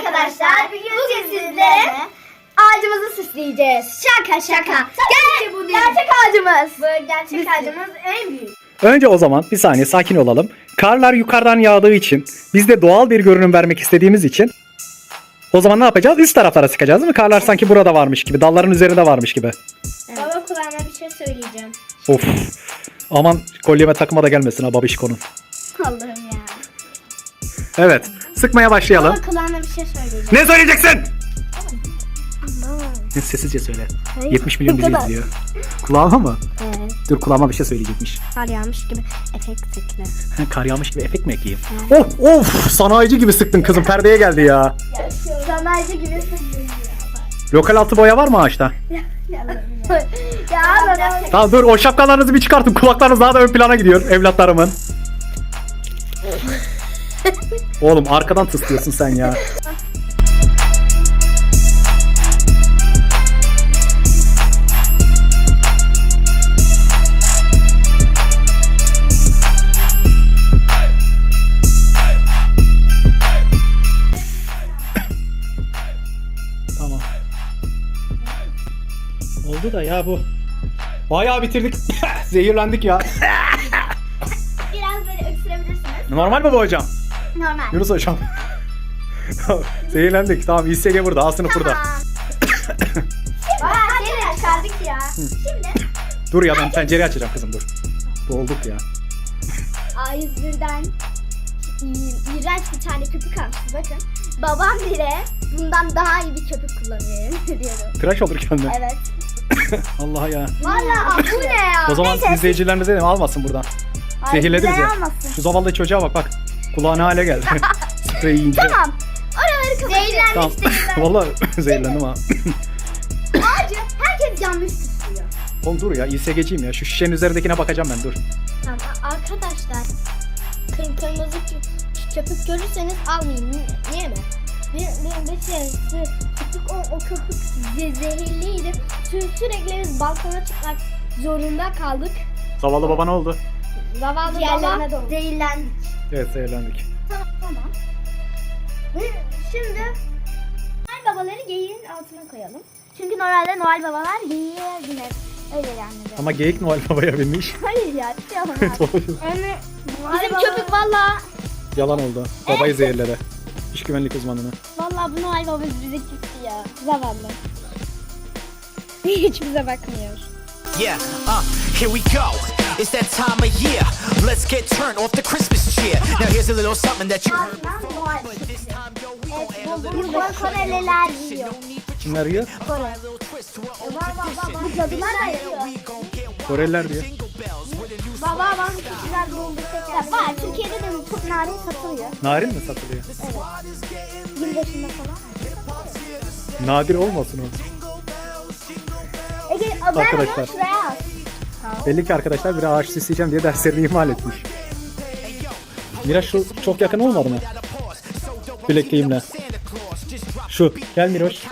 arkadaşlar. Bugün sizlere ağacımızı süsleyeceğiz. Şaka şaka. Gerçek bu Gerçek ağacımız. Bu gerçek ağacımız en büyük. Önce o zaman bir saniye sakin olalım. Karlar yukarıdan yağdığı için biz de doğal bir görünüm vermek istediğimiz için o zaman ne yapacağız? Üst taraflara sıkacağız değil mi? Karlar sanki burada varmış gibi, dalların üzerinde varmış gibi. Baba kulağına bir şey söyleyeceğim. Of. Aman kolyeme takıma da gelmesin ha babişkonun. Allah'ım ya. Evet. Sıkmaya başlayalım. Baba kulağına bir şey söyleyeceğim. Ne söyleyeceksin? Sessizce söyle. 70 milyon bizi izliyor. Kulağıma mı? Evet. Dur kulağıma bir şey söyleyecekmiş. Kar yağmış gibi efekt sıklı. Kar yağmış gibi efekt mi ekleyeyim? Of of sanayici gibi sıktın kızım perdeye geldi ya. Sanayici gibi sıklı. Lokal altı boya var mı ağaçta? ya baba. Tamam dur o şapkalarınızı bir çıkartın kulaklarınız daha da ön plana gidiyor evlatlarımın. Oğlum arkadan tıslıyorsun sen ya. Tamam. Oldu da ya bu. Bayağı bitirdik. Zehirlendik ya. Biraz böyle öksürebilirsiniz. Normal mi bu hocam? Normal. Yunus hocam. Tamam, Zehirlendik. Tamam İSG burada. A sınıf burada. Baba seni çıkardık ya. Şimdi Dur ya ben pencereyi açacağım kızım dur. Boğulduk ya. A101'den i- iğrenç bir tane köpük almıştı bakın. Babam bile bundan daha iyi bir köpük kullanıyor. Tıraş olur kendine. Evet. Allah ya. Valla bu ne ya? O zaman izleyicilerimize dedim almasın buradan. Zehirledi bizi. Şu zavallı çocuğa bak bak. Kulağına hale geldi. Sprey yiyince. Tamam. Oraları kapatacağız. Tamam. Vallahi zehirlendim ha. Ağacı herkes yanlış tutuyor. Oğlum dur ya İSG'ciyim ya. Şu şişenin üzerindekine bakacağım ben dur. Tamam arkadaşlar. Kır, kırmızı kö- köpük görürseniz almayın. Niye, niye mi? Bir, bir, bir şey, köpük, o, o köpük ze- zehirliydi. Sü- sürekli biz balkona çıkmak zorunda kaldık. Zavallı baba ne oldu? Zavallı baba zehirlendik. Evet zehirlendik. Tamam, tamam. Ve Şimdi Noel babaları geyiğin altına koyalım. Çünkü normalde Noel babalar geyiğe biner. Öyle yani. Ama geyik Noel babaya binmiş. Hayır ya, bir şey olmaz. Bizim köpük valla Yalan oldu. Babayı zehirledi. İş güvenlik uzmanını. valla bu Noel babamız bize küstü ya. Zavallı. Hiç bize bakmıyor. Yeah, uh, here we go. It's that time of year. Let's get turned off the Christmas cheer. Now here's a little something that you heard. But this time, yo, we gon' add a little Bu Koreliler yiyor. Kimler yiyor? Kore. little twist to our own Bu cadılar da yiyor. Koreliler diyor. Baba bak kişiler doldu tekrar. Var Türkiye'de de çok narin satılıyor. Narin mi satılıyor? Yılbaşında falan. Nadir olmasın o. Ege ben Arkadaşlar. onu şuraya al. Belli ki arkadaşlar bir ağaç süsleyeceğim diye derslerini ihmal etmiş. Miraç şu çok yakın olmadı mı? Bilekliğimle. Şu. Gel Miraç.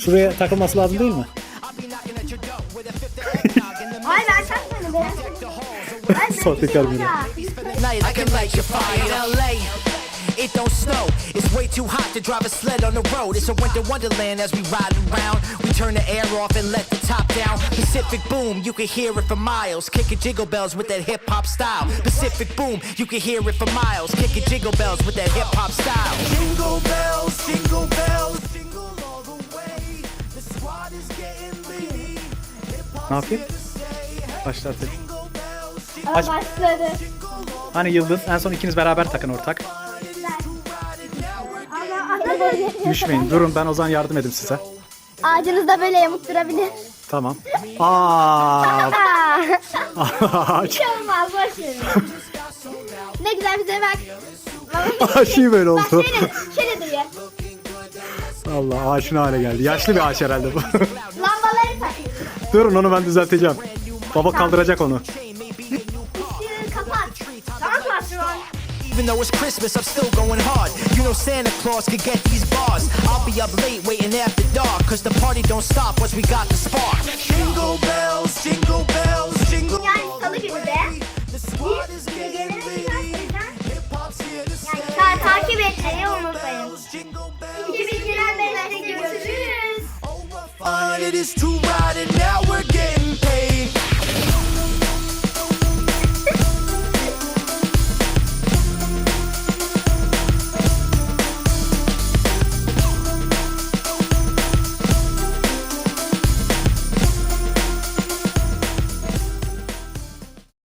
Şuraya takılması lazım değil mi? Ay ben takmadım Sahtekar takmadım. It don't snow. It's way too hot to drive a sled on the road. It's a winter wonderland as we ride around. We turn the air off and let the top down. Pacific boom, you can hear it for miles. Kicking jingle bells with that hip hop style. Pacific boom, you can hear it for miles. Kicking jingle bells with that hip hop style. Jingle bells, jingle bells, jingle all the way. The squad is getting ready. Ne yapayım? Başlatayım. Aa, Aç. Başladı. Hani Yıldız en son ikiniz beraber takın ortak. Düşmeyin. Durun ben o zaman yardım edeyim size. Ağacınızda böyle yamuk durabilir. Tamam. Aa, ağaç. hiç olmaz boş verin. Ne güzel bize bak. Ağaç iyi böyle Bak oldu. şöyle, şöyle duruyor. Allah ağaçın hale geldi. Yaşlı bir ağaç herhalde bu. Lambaları takıyor. Durun onu ben düzelteceğim. Baba kaldıracak onu. Even though it's Christmas, I'm still going hard. You know Santa Claus could get these bars. I'll be up late waiting after dark. Cause the party don't stop once we got the spark. Jingle bells, jingle bells, jingle Yani salı günü de The squad is getting ready. Hip hop's here to stay. ta- takip etmeyi unutmayın. İki bilgiler görüşürüz. fun it is to ride in